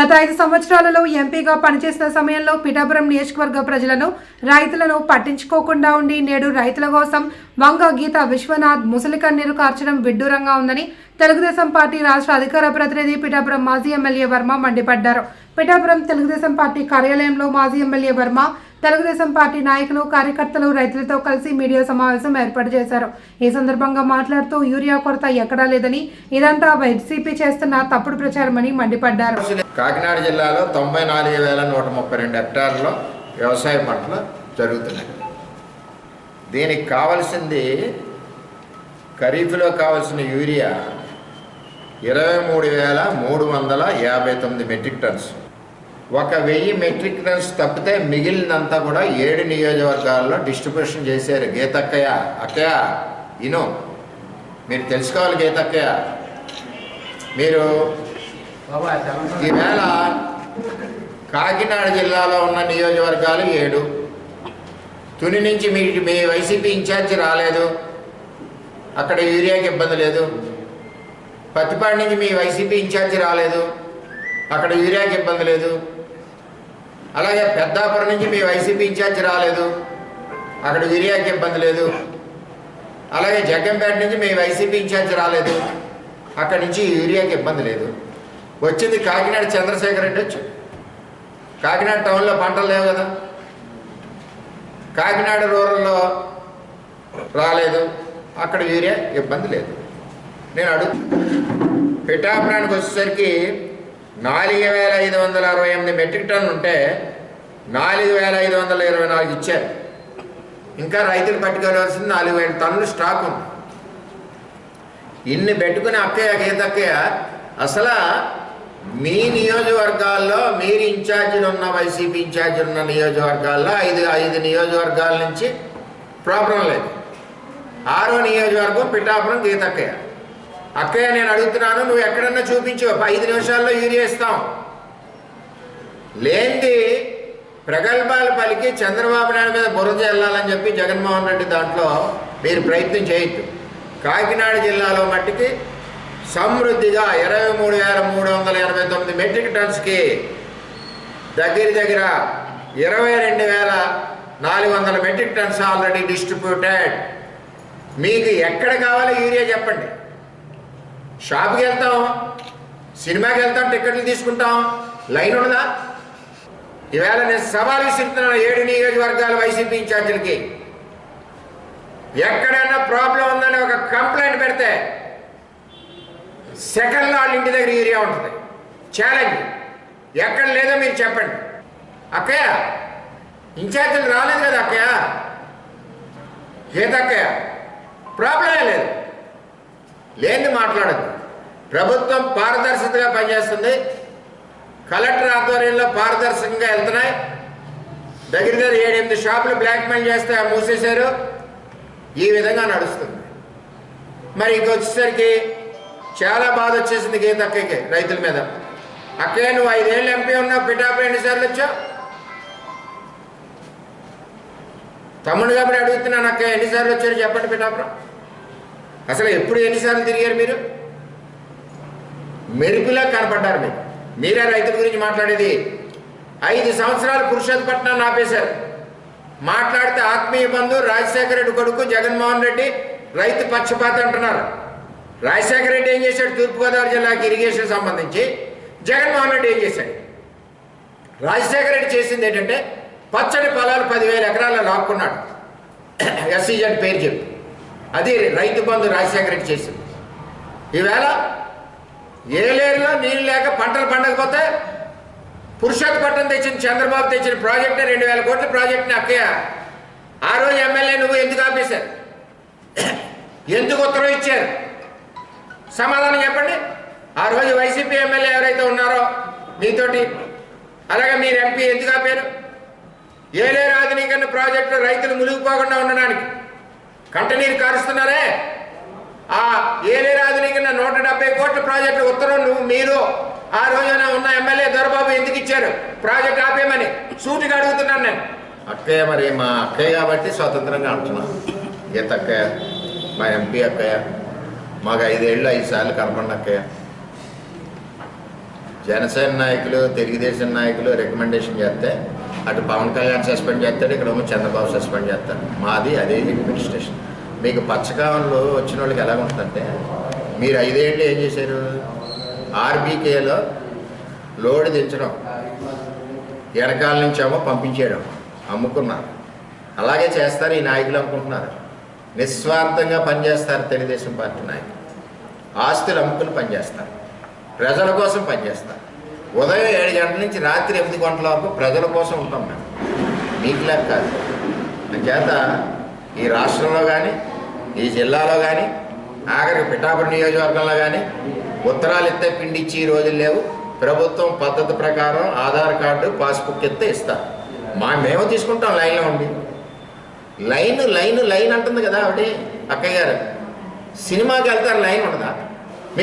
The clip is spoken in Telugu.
గత ఐదు సంవత్సరాలలో ఎంపీగా పనిచేసిన సమయంలో పిఠాపురం నియోజకవర్గ ప్రజలను రైతులను పట్టించుకోకుండా ఉండి నేడు రైతుల కోసం వంగ గీత విశ్వనాథ్ ముసలి కన్నీరు కార్చడం విడ్డూరంగా ఉందని తెలుగుదేశం పార్టీ రాష్ట్ర అధికార ప్రతినిధి పిఠాపురం మాజీ ఎమ్మెల్యే వర్మ మండిపడ్డారు. పిఠాపురం తెలుగుదేశం పార్టీ కార్యాలయంలో మాజీ ఎమ్మెల్యే వర్మ తెలుగుదేశం పార్టీ నాయకులు కార్యకర్తలు రైతులతో కలిసి మీడియా సమావేశం ఏర్పాటు చేశారు. ఈ సందర్భంగా మాట్లాడుతూ యూరియా కొరత ఎక్కడా లేదని ఇదంతా వైసీపీ చేస్తున్న తప్పుడు ప్రచారమని మండిపడ్డారు. కాకినాడ జిల్లాలో తొంభై నాలుగు వేల నూట ముప్పై రెండు హెక్టార్లలో వ్యవసాయ పంటలు జరుగుతున్నాయి. దీనికి కావలసింది ఖరీఫ్లో కావలసిన యూరియా ఇరవై మూడు వేల మూడు వందల యాభై తొమ్మిది మెట్రిక్ టన్స్. ఒక వెయ్యి మెట్రిక్ టన్స్ తప్పితే మిగిలినంతా కూడా ఏడు నియోజకవర్గాల్లో డిస్ట్రిబ్యూషన్ చేశారు గీతక్కయ్య. అక్కయ్య ఇను. మీరు తెలుసుకోవాలి గీతక్కయ్య. మీరు ఈవేళ కాకినాడ జిల్లాలో ఉన్న నియోజకవర్గాలు ఏడు. తుని నుంచి మీ మీ వైసీపీ ఇన్ఛార్జి రాలేదు. అక్కడ యూరియాకి ఇబ్బంది లేదు. పత్తిపాడి నుంచి మీ వైసీపీ ఇన్ఛార్జి రాలేదు. అక్కడ యూరియాకి ఇబ్బంది లేదు. అలాగే పెద్దాపురం నుంచి మీ వైసీపీ ఇన్ఛార్జి రాలేదు. అక్కడ యూరియాకి ఇబ్బంది లేదు. అలాగే జగ్గంపేట నుంచి మీ వైసీపీ ఇన్ఛార్జి రాలేదు. అక్కడి నుంచి యూరియాకి ఇబ్బంది లేదు. వచ్చింది కాకినాడ చంద్రశేఖర్ రెడ్డి వచ్చి. కాకినాడ టౌన్లో పంటలు లేవు కదా. కాకినాడ రూరల్లో రాలేదు. అక్కడ యూరియా ఇబ్బంది లేదు. నేను అడుగు పిఠాపురానికి వచ్చేసరికి నాలుగు వేల ఐదు వందల అరవై ఎనిమిది మెట్రిక్ టన్ ఉంటే నాలుగు వేల ఐదు వందల ఇరవై నాలుగు ఇచ్చారు. ఇంకా రైతులు పట్టుకోవాల్సింది నాలుగు వేల టన్నులు స్టాక్ ఉంది. ఇన్ని పెట్టుకుని అక్కయ్య గీతక్కయ్య అసలు మీ నియోజకవర్గాల్లో మీరు ఇన్ఛార్జీలు ఉన్న వైసీపీ ఇన్ఛార్జీలు ఉన్న నియోజకవర్గాల్లో ఐదు ఐదు నియోజకవర్గాల నుంచి ప్రాబ్లం లేదు. ఆరో నియోజకవర్గం పిఠాపురం గీతక్కయ్య. అక్కయ్య నేను అడుగుతున్నాను నువ్వు ఎక్కడన్నా చూపించు. ఐదు నిమిషాల్లో యూరియా ఇస్తాం. లేనిది ప్రగల్భాలు పలికి చంద్రబాబు నాయుడు మీద బురద వెళ్ళాలని చెప్పి జగన్మోహన్ రెడ్డి దాంట్లో మీరు ప్రయత్నం చేయొద్దు. కాకినాడ జిల్లాలో మట్టికి సమృద్ధిగా ఇరవై మూడు వేల మూడు వందల ఎనభై తొమ్మిది మెట్రిక్ టన్స్కి దగ్గర దగ్గర ఇరవై రెండు వేల నాలుగు వందల మెట్రిక్ టన్స్ ఆల్రెడీ డిస్ట్రిబ్యూటెడ్. మీకు ఎక్కడ కావాలో యూరియా చెప్పండి. షాప్కి వెళ్తాం సినిమాకి వెళ్తాం టికెట్లు తీసుకుంటాం. లైన్ ఉండదా ఈవేళ నేను సవాల్ విసిరుతున్నాను ఏడు నియోజకవర్గాల వైసీపీ ఇన్ఛార్జీలకి. ఎక్కడైనా ప్రాబ్లం ఉందని ఒక కంప్లైంట్ పెడితే సెకండ్లో వాళ్ళ ఇంటి దగ్గర ఏరియా ఉంటుంది. ఛాలెంజ్ ఎక్కడ లేదో మీరు చెప్పండి. అక్కయ్య ఇన్ఛార్జీలు రాలేదు కదా అక్కయ్య? ఏదక్కయ్య ప్రాబ్లమే లేదు. లేని మాట్లాడద్దు ప్రభుత్వం పారదర్శకతగా పనిచేస్తుంది. కలెక్టర్ ఆధ్వర్యంలో పారదర్శకంగా వెళ్తున్నాయి. దగ్గర దగ్గర ఏడెనిమిది షాపులు బ్లాక్మెయిల్ చేస్తే మూసేశారు. ఈ విధంగా నడుస్తుంది. మరి ఇంక వచ్చేసరికి చాలా బాధ వచ్చేసింది గీత అక్కకి రైతుల మీద. అక్కయ్య నువ్వు ఐదేళ్ళు ఎంపీ ఉన్నావు పిఠాపురం ఎన్నిసార్లు వచ్చావు? తమ్ముడు కాబట్టి అడుగుతున్నాను అక్కయ్య ఎన్నిసార్లు వచ్చారు చెప్పండి పిఠాపురం. అసలు ఎప్పుడు ఎన్నిసార్లు తిరిగారు మీరు? మెరుపులా కనపడ్డారు మీరు. మీరే రైతుల గురించి మాట్లాడేది. ఐదు సంవత్సరాలు పురుషోత్పట్నాన్ని ఆపేశారు. మాట్లాడితే ఆత్మీయ బంధు రాజశేఖర రెడ్డి కొడుకు జగన్మోహన్ రెడ్డి రైతు పక్షపాత అంటున్నారు. రాజశేఖర రెడ్డి ఏం చేశాడు? తూర్పుగోదావరి జిల్లాకి ఇరిగేషన్ సంబంధించి జగన్మోహన్ రెడ్డి ఏం చేశాడు? రాజశేఖర రెడ్డి చేసింది ఏంటంటే పచ్చడి పొలాలు పదివేల ఎకరాల్లో లాక్కున్నాడు. ఎస్సీజెడ్ పేరు చెప్పి. అది రైతు బంధు రాజశేఖర రెడ్డి చేసింది. ఈవేళ ఏలేరులో నీళ్ళు లేక పంటలు పండకపోతే పురుషోత్పట్నం తెచ్చిన చంద్రబాబు తెచ్చిన ప్రాజెక్ట్ రెండు వేల కోట్ల ప్రాజెక్ట్ని అక్కయ్య. ఆ రోజు ఎమ్మెల్యే నువ్వు ఎందుకు ఆపేశారు? ఎందుకు ఉత్తరం ఇచ్చారు? సమాధానం చెప్పండి. ఆ రోజు వైసీపీ ఎమ్మెల్యే ఎవరైతే ఉన్నారో మీతోటి అలాగే మీరు ఎంపీ ఎందుకు ఆపారు? ఏలేరు ఆధునీకరణ ప్రాజెక్టులో రైతులు మునిగిపోకుండా ఉండడానికి. కంటనీరు కారుస్తున్నారే? ఆ ఏలేరు ఆధునీకరణ నూట డెబ్బై కోట్ల ప్రాజెక్టు ఉత్తరం నువ్వు మీరు ఆ రోజున ఉన్న ఎమ్మెల్యే దొరబాబు ఎందుకు ఇచ్చారు? ప్రాజెక్ట్ ఆపేయమని సూటిగా అడుగుతున్నాను నేను. అక్కయ్య మరి మా అక్కయ్య కాబట్టి స్వతంత్రంగా అంటున్నాను గీత అక్కయ్య మా ఎంపీ అక్కయ్య మాకు ఐదేళ్ళు ఐదు సార్లు కనపండి అక్కయ్య. జనసేన నాయకులు తెలుగుదేశం నాయకులు రికమెండేషన్ చేస్తే అటు పవన్ కళ్యాణ్ సస్పెండ్ చేస్తాడు ఇక్కడ చంద్రబాబు సస్పెండ్ చేస్తారు మాది అదే అడ్మినిస్ట్రేషన్ మీకు పచ్చకాలంలో వచ్చిన వాళ్ళకి ఎలా ఉంటుందంటే మీరు ఐదేళ్ళు ఏం చేశారు? ఆర్బీకేలో లోడ్ దించడం వెనకాల నుంచేమో పంపించేయడం అమ్ముకున్నారు. అలాగే చేస్తారు ఈ నాయకులు అనుకుంటున్నారు. నిస్వార్థంగా పనిచేస్తారు తెలుగుదేశం పార్టీ నాయకులు. ఆస్తులు అమ్ముకుని పనిచేస్తారు. ప్రజల కోసం పనిచేస్తారు. ఉదయం ఏడు గంటల నుంచి రాత్రి ఎనిమిది గంటల వరకు ప్రజల కోసం ఉంటాం మేము. మీకు లెక్క కాదు. అంచేత ఈ రాష్ట్రంలో కానీ ఈ జిల్లాలో కానీ ఆఖరికి పిఠాపురం నియోజకవర్గంలో కానీ ఉత్తరాలు ఇస్తే పిండి ఇచ్చి ఈ రోజులు లేవు. ప్రభుత్వం పద్ధతి ప్రకారం ఆధార్ కార్డు పాస్బుక్ ఇస్తే. ఇస్తారు మా మేము తీసుకుంటాం లైన్లో ఉండి. లైన్ లైన్ లైన్ అంటుంది కదా ఒకటి అక్కయ్య గారు. సినిమాకి వెళ్తారు లైన్ ఉండదా?